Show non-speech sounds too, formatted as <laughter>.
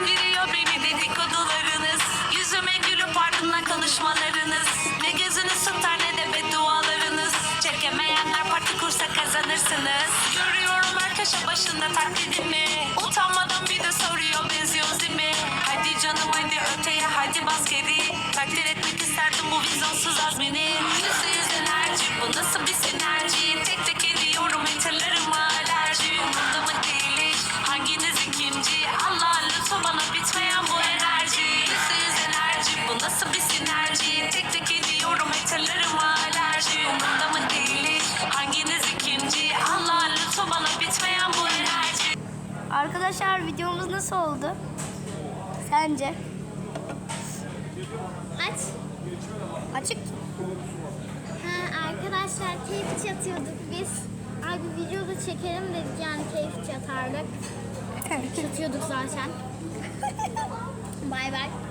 eğlendiriyor beni dedikodularınız. Yüzüme gülüp ardından konuşmalarınız. Ne gözünü tutar ne de beddualarınız. Çekemeyenler parti kursa kazanırsınız. Görüyorum her köşe başında taklidimi. Utanmadan bir de soruyor benziyoruz değil? Hadi canım hadi öteye hadi bas geri. Takdir etmek isterdim bu vizyonsuz azmini. Yüzde yüz enerji bu nasıl bir sinerji? Arkadaşlar videomuz nasıl oldu? Sence? Aç. Açık. Ha, arkadaşlar keyif çatıyorduk biz. Ay bir video da çekelim dedik yani keyif çatardık. Çatıyorduk zaten. <laughs> bay bay.